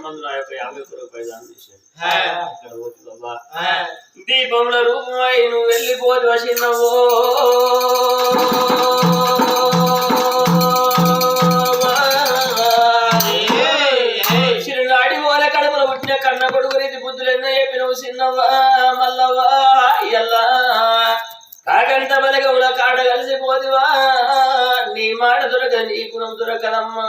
మంది నా యొక్క యాభై ఒక్క రూపాయలు దానం చేశాడు ఆ, ఇక్కడ పోతే బాబా. ఆ. దీపముల రూపమై నువ్వు వెళ్ళిపోతు వసినవో చిరునాడి ఓల కడుపులో పుట్టిన కన్న కొడుకు రీతి బుద్ధులు ఎన్నో చెప్పినవు చిన్నవా మల్లవా ఎల్లా కాకంత బలగముల కాడ కలిసిపోతివా నీ మాట దొరక నీ గుణం దొరకదమ్మా.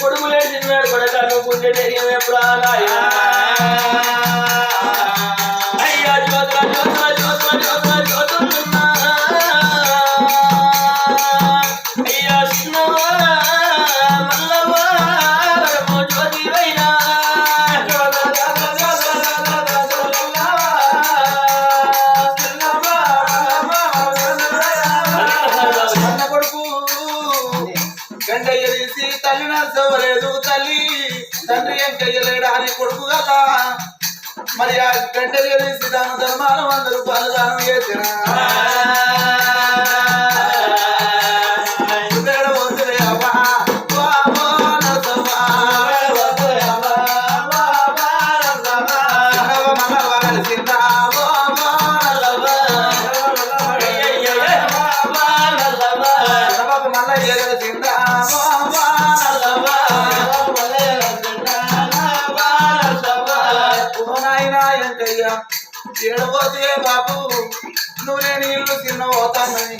కొడుకులే నా ఇద్దరు కొడుకు జరిగిన చిన్నాడు అయ్యా జ్యోతుల జ్యోతుల జ్యోతుల జ్యోతుల వెంకయ్య తీసి తల్లి నచ్చవలేదు తల్లి. తండ్రి ఎంకయ్యలేడా అని కొడుకు కదా. మరి ఆ గంటలు తీసి దాని ధర్మాలు వంద రూపాయలు దానం చేసిన ఏడవోతే బాబు. నువ్వు నేను ఇల్లు తిన్న పోతానని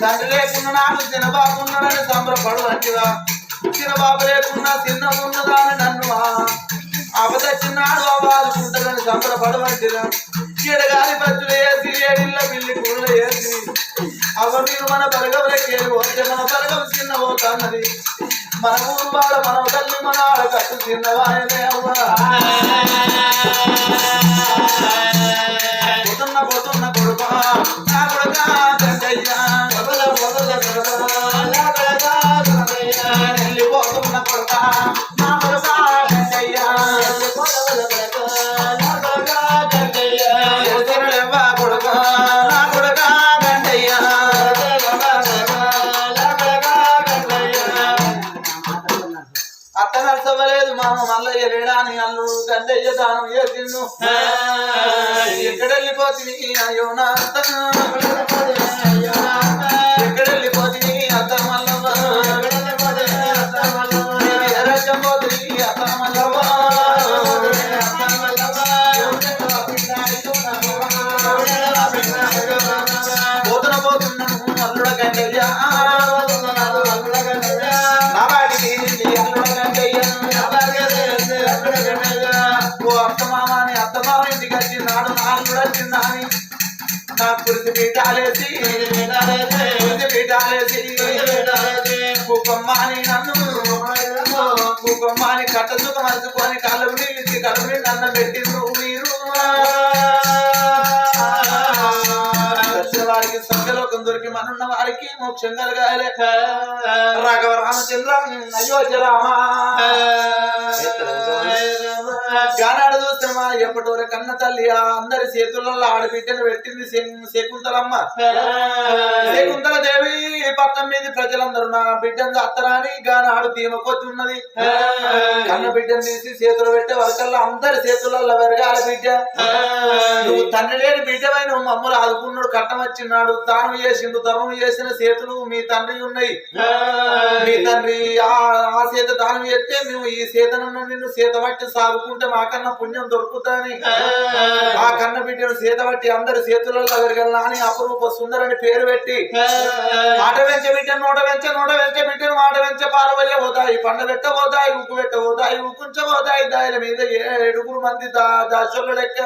తండ్రి లేకుండా నాకు చిన్న ఉన్నాడని సంబరపడు అంటివా. చిన్న లేకుండా లేకున్నా చిన్న ఉన్నదా అని నన్ను అబద్ధ చిన్నాడు సంబరపడు అంటిరా. ఎడగాలి పచ్చులు వేసి ఏడిళ్ళ పిల్లి కూడలు వేసి. అవ మీరు మన బలగవలకి పోతే మన బలగం చిన్న పోతాన్నది మన ఊరు వాడ మన తల్లి మన ఆడ కట్టు చిన్నవాయనే అవ్వా. పోతున్న పోతున్న కొడుక నా కొడుక. మామ మల్లయ్య లేడాని అల్లుడు గంటయ్య దానం చేసిండు ఎక్కడ వెళ్ళిపోతుంది అయ్యో నా అత్త కురిసి పీఠాలేసి కురిసి పీఠాలేసి నన్ను కుక్కమ్మ అని కట్ట కళ్ళు కళ్ళు నీళ్ళు అన్నం పెట్టిండ్రు మీరు. స్వర్గలోకం దొరికి మనున్న వారికి మోక్షం కలగాలి రాఘవ రామచంద్ర అయోధ్య రామ. గానాడు చూస్తున్నా ఎప్పటి కన్న తల్లి అందరి చేతులలో ఆడబిడ్డను పెట్టింది శకుంతలమ్మ. శకుంతల దేవి పట్టం మీద ప్రజలందరూ నా బిడ్డను అత్తరాని గానాడు తీమకొచ్చున్నది కన్న బిడ్డను తీసి చేతులు పెట్టే వరకల్లా అందరి చేతులలో వెరగాల బిడ్డ. నువ్వు తండ్రి లేని బిడ్డవై నువ్వు మమ్మల్ని ఆదుకున్నాడు కట్టం వచ్చినాడు దానం చేసిండు ధర్మం చేసిన చేతులు మీ తండ్రి ఉన్నాయి. మీ తండ్రి ఆ చేత దానం చేస్తే మేము ఈ చేతనన్న నిన్ను చేత పట్టి సాదుకుంటే మాకన్నా పుణ్యం దొరుకుతాని ఆ కన్న బిడ్డను చేత పట్టి అందరి చేతులలో వెరగల్లా అని అపరూప సుందరని పేరు పెట్టి. మాట వెంచ బిడ్డ నోట వెంచ నోట వెంచ బిడ్డను మాట వెంచ పాల వల్ల పోతాయి పండ పెట్ట పోతాయి ఉక్కు పెట్ట పోతాయి ఉక్కుంచ పోతాయి దాయిల మీద ఏడుగురు మంది దా దాసోళ్ళ లెక్క.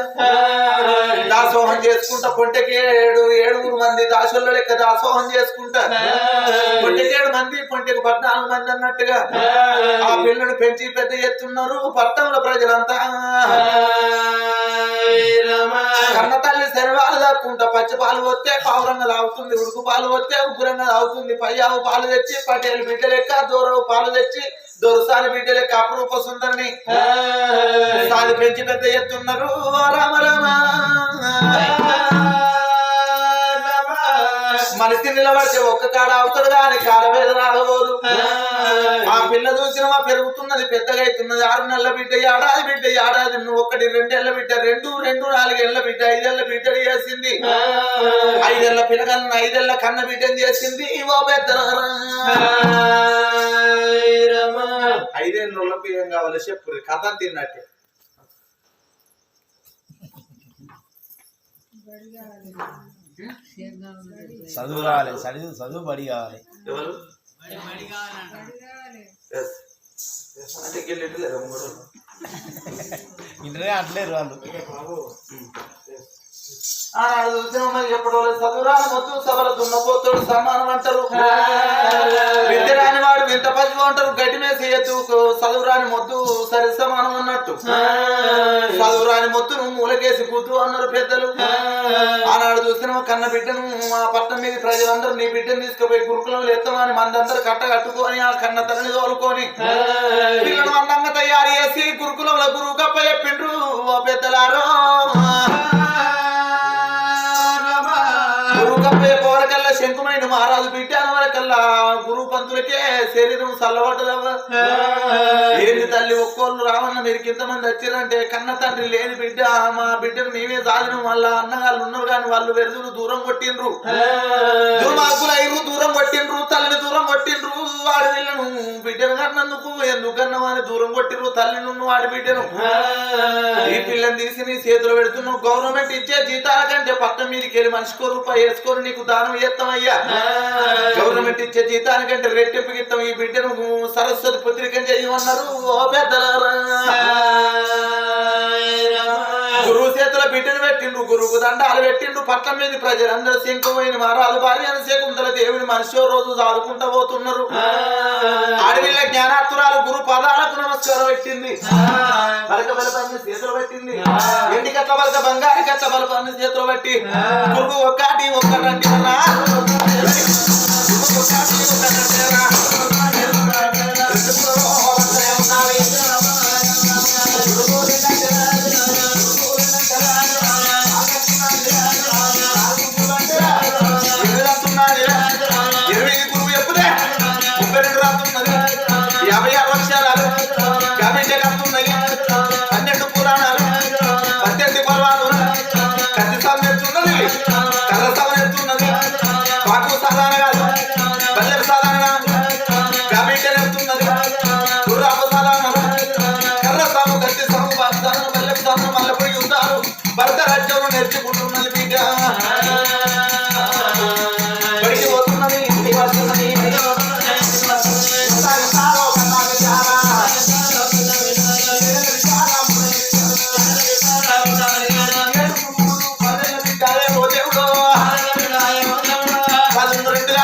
దాసోహం చేసుకుంటా పొంటకి ఏడు ఏడుగురు మంది దాసోళ్ళ లెక్క దాసోహం చేసుకుంటా. పొంటకి ఏడు మంది పొంటకి పద్నాలుగు మంది అన్నట్టుగా. ఆ పిల్లను పెంచి పెద్ద ఎత్తున్నారు పట్టణంలో ప్రజలంతా. కన్న తల్లి శనివాలు దాక్కుంటా పచ్చి పాలు వస్తే పావురంగా తాగుతుంది ఉడుకు పాలు వస్తే ఉగ్గురంగా తాగుతుంది పయ్యావు పాలు తెచ్చి పటేలు బిడ్డ లెక్క దూరవు పాలు తెచ్చి దొరసాని బిడ్డ లెక్క అపరూప సుందరిని. సాది పెంచి పెద్ద ఎత్తున్నారు. రామ రామ మనిషి నిలబడితే ఒక్క కాడ అవుతాడు కానీ కాడ మీద రాగబోదు ఆ పిల్ల చూసిన మా పెరుగుతున్నది పెద్దగా అవుతున్నది. ఆరు నెలల బిడ్డ ఏడాది బిడ్డ ఏడాది. నువ్వు ఒకటి రెండేళ్ళ బిడ్డ రెండు రెండు నాలుగేళ్ళ బిడ్డ ఐదేళ్ళ బిడ్డలు చేసింది. ఐదేళ్ళ పిల్లగన్న ఐదేళ్ళ కన్న బిడ్డను చేసింది. ఓ పెద్ద ఐదేళ్ళకి ఏం కావాలి చెప్పు కథ తిన్నట్టే చదువు చదువు చదువు బడి కావాలి ఎవరు వెళ్ళి. ఇంటనే అంటలేరు ఎప్పుడు చదువురాని మొత్తం సభల దున్నపోతుడు సమానం అంటారు. విద్య రాని వాడు వింత పది అంటారు గడ్డి మీద చేయొచ్చు చదువురాని మొద్దు సరి సమానం అన్నట్టు. చదువురాని మొత్తును మూలకేసి కూతురు అన్నారు పెద్దలు. ఆనాడు చూసిన కన్న బిడ్డను మా పట్టణం మీద ప్రజలందరూ నీ బిడ్డను తీసుకుపోయి గురుకులంలో ఎత్తమని మందందరూ కట్ట కట్టుకొని ఆ కన్న తల్లిని తోలుకొని పిల్లలు అందంగా తయారు చేసి గురుకులంలో గురువు గప్ప చెప్పిండ్రు. ఓ పెద్దలారో గురువు గప్ప పోరకల్లా శంకుమైన మహారాజు బిడ్డాను వరకల్లా గురువు పంతులకే శరీరం చల్లబడ్డదవ్వ. ఏంది తల్లి ఒక్కోళ్ళు రావన్న మీరు ఇంతమంది వచ్చారంటే కన్న తండ్రి లేని బిడ్డ మా బిడ్డను మేమే సాధిన వాళ్ళ అన్నగాళ్ళు ఉన్నారు కానీ వాళ్ళు వెరుదులు దూరం కొట్టిండ్రు. దుర్మార్గులు అయిరు దూరం కొట్టిండ్రు తల్లిని దూరం కొట్టిండ్రు వాడి వీళ్ళను బిడ్డను కన్నందుకు ఎందుకు కన్నావు దూరం కొట్టిండ్రు తల్లిని నువ్వు వాడి బిడ్డను. ఈ పిల్లని తీసి నీ చేతులు పెడుతున్నావు గవర్నమెంట్ ఇచ్చే జీతాల కంటే పట్టం మీదకి వెళ్ళి మనిషికో రూపాయి వేసుకొని నీకు దానం చేస్తామయ్యా గవర్నమెంట్ ఇచ్చే జీతానికంటే రెట్టింపుకి ఇస్తాం ఈ బిడ్డను సరస్వతి పుత్రిక చేయమన్నారు. ఓ పెద్దలారా గురువు చేతుల బిడ్డను పెట్టిండ్రు గురువుకు దండాలు పెట్టిండ్రు పట్ల మీద ప్రజలందరూ శంకుమైన మారాలు భార్య అని శకుంతల దేవుని మనిషి రోజు సాదుకుంటా పోతున్నారు. అడవిల జ్ఞానాత్తురాలు గురు పదాలకు నమస్కారం పెట్టింది. బలక బలపాన్ని చేతులు పెట్టింది. ఎండి కట్ల బలక బంగారు కట్ల బలపాన్ని చేతులు పెట్టి గురువు ఒకటి ఒక్కటంటే ఒక్కటి ఒక్కటంటే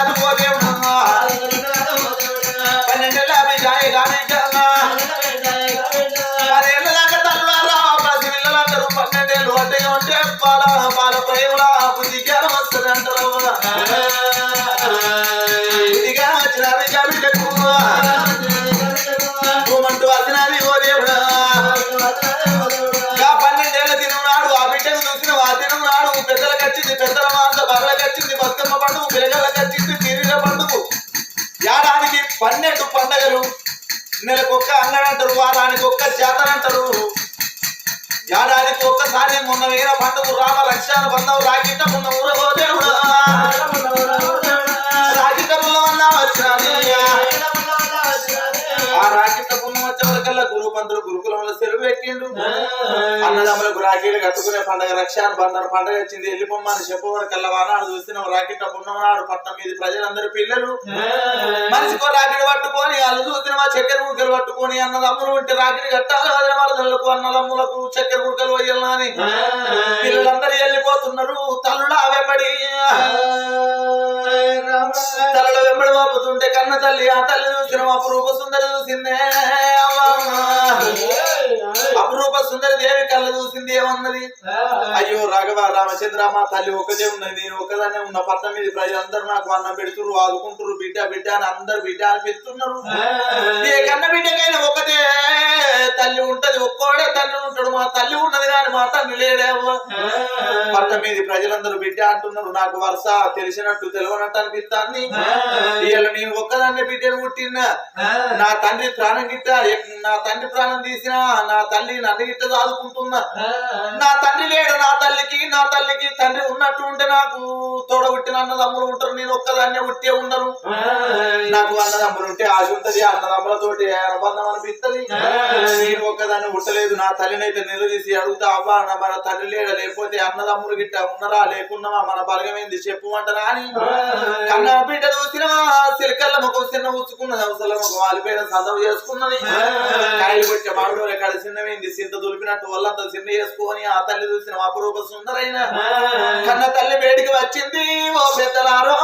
అంటారు. పన్నెండేళ్ళు అంటే ఉంటే నెలకొక్క అంగడంటారు వారానికి ఒక్క చేతనంటారు ఏడాదికి ఒక్కసారి మొన్న వీర పండుగ రామ లక్ష్యాలు బంధం రాకిట్ట మొన్న ఊరగో అన్నదమ్ములకు రాఖీలు కట్టుకునే పండగ రక్షాన్ బంధన పండగ వచ్చింది. వెళ్ళిపోమ్మని చెప్పవరకు వానాడు చూసిన రాకిట్ట పుణ్యం పట్నం మీద ప్రజలందరూ పిల్లలు. మనిషికో రాకిడి పట్టుకొని వాళ్ళు చూసిన చక్కెర గుడికలు పట్టుకొని అన్నదమ్ములు ఉంటే రాకిడి కట్టాలి వదిన వరదలకు అన్నదమ్ములకు చక్కెర గుడికలు పోయాలని. పిల్లలందరూ వెళ్ళిపోతున్నారు. తల్లుడు వెంబడి. తల్లుల వెంబడి వాపుతుంటే కన్న తల్లి ఆ తల్లి చూసిన అపురూప సుందరి చూసిందే. అమ్మా అపురూప సుందరి దేవి కళ్ళ చూసింది ఏమన్నది? అయ్యో రాఘవ రామచంద్ర మా తల్లి ఒక్కదే ఉన్నది. నేను ఒక్కదాన్నే ఉన్న పట్నం మీద ప్రజలందరూ నాకు అన్నం పెడుతురు ఆదుకుంటారు బిడ్డ బిడ్డ అని అందరు బిడ్డ అని పెడుతున్నారు ఏ కన్న బిడ్డకైనా ఒకటే తల్లి ఉంటది ఒక్కోడే తండ్రి ఉంటాడు. మా తల్లి ఉన్నది కానీ మా తండ్రి లేడేమో పట్నం మీద ప్రజలందరూ బిడ్డ అంటున్నారు. నాకు వరుస తెలిసినట్టు తెలియనట్టు అనిపిస్తాన్ని ఇవాళ నేను ఒక్కదాన్నే బిడ్డను పుట్టినా. నా తండ్రి ప్రాణం గిట్ట నా తండ్రి ప్రాణం తీసినా నా తల్లి నన్ను గిట్ట దాదుకుంటున్నా. నా తండ్రి లేడు తల్లికి నా తల్లికి తండ్రి ఉన్నట్టు ఉంటే నాకు తోడబుట్టిన అన్నదమ్ములు ఉంటారు. నేను ఒక్కదాన్నే పుట్టే ఉండను. నాకు అన్నదమ్ములు ఉంటే ఆశ ఉంటది. అన్నదమ్ములతోటి అనుబంధం అనిపిస్తది. నేను ఒక్కదాన్ని పుట్టలేదు. నా తల్లిని అయితే నిలదీసి అడుగుతా అవ్వా మన తల్లి లేడ? లేకపోతే అన్నదమ్ములు గిట్ట ఉన్నరా? లేకున్నావా? మన బలగమైంది చెప్పుమంటారా అని కన్న బిడ్డ చూసిన సిలికల్ల ముఖం చిన్న ఉచ్చుకున్నది అవసరం ఒక వాలిపోయిన సందం చేసుకున్నది. కాయలు పెట్టే మామిడి కాడ చిన్నమైంది సింత దులిపినట్టు వాళ్ళంతా చిన్న చేసుకొని ఆ తల్లి చూసిన అపరూప సుందరైన కన్న తల్లి వేడికి వచ్చింది ఓ పెద్దలారో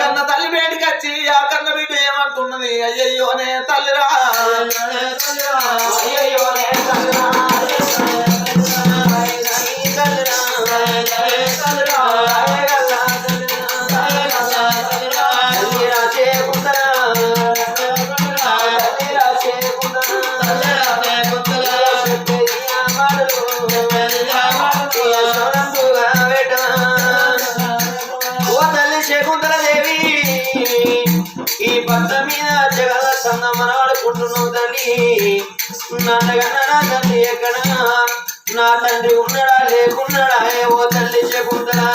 కన్న తల్లి వేడికి వచ్చి ఆ కన్న బిడ్డ ఏమంటున్నది? అయ్యయ్యోనే తల్లిరా. అయ్యయ్యోనే తల్లిరా. సంగమనాడుకుంటున్నావు ఎక్కడ? నా తండ్రి ఉన్నాడా లేకున్నాడా? ఏవో తల్లి శకుంతల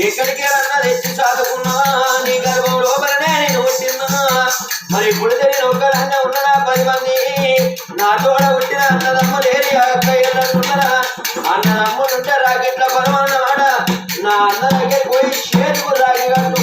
ఎక్కడికి రన్న తెచ్చి సాదుకున్నావా నీ గర్భం లోపలనే నేను పుట్టినా మరి ఇప్పుడు తెలియని ఒక్కడన్న ఉన్నదా పది మంది నా తోడ పుట్టిన అన్నదమ్మ లేని అక్క ఏళ్ళన్నారా రాకెట్ల పరమన్నమాట నా అన్న దగ్గర పోయి చేతుకు రాగి కట్టు.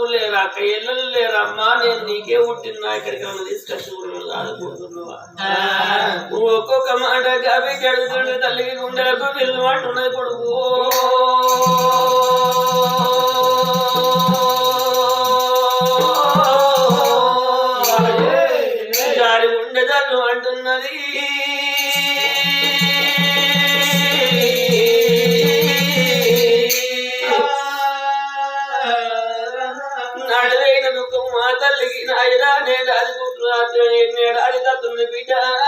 అన్నదమ్ములు లేరా? ఇళ్ళలు లేరా అమ్మా నేను నీకే పుట్టినా ఇక్కడికి ఏమన్నా తీసుకొచ్చి ఆదుకుంటున్నావా నువ్వు ఒక్కొక్క మాట కడుగుతుండే తల్లికి గుండెలకు పిల్లు అంటున్నది కొడుకు. the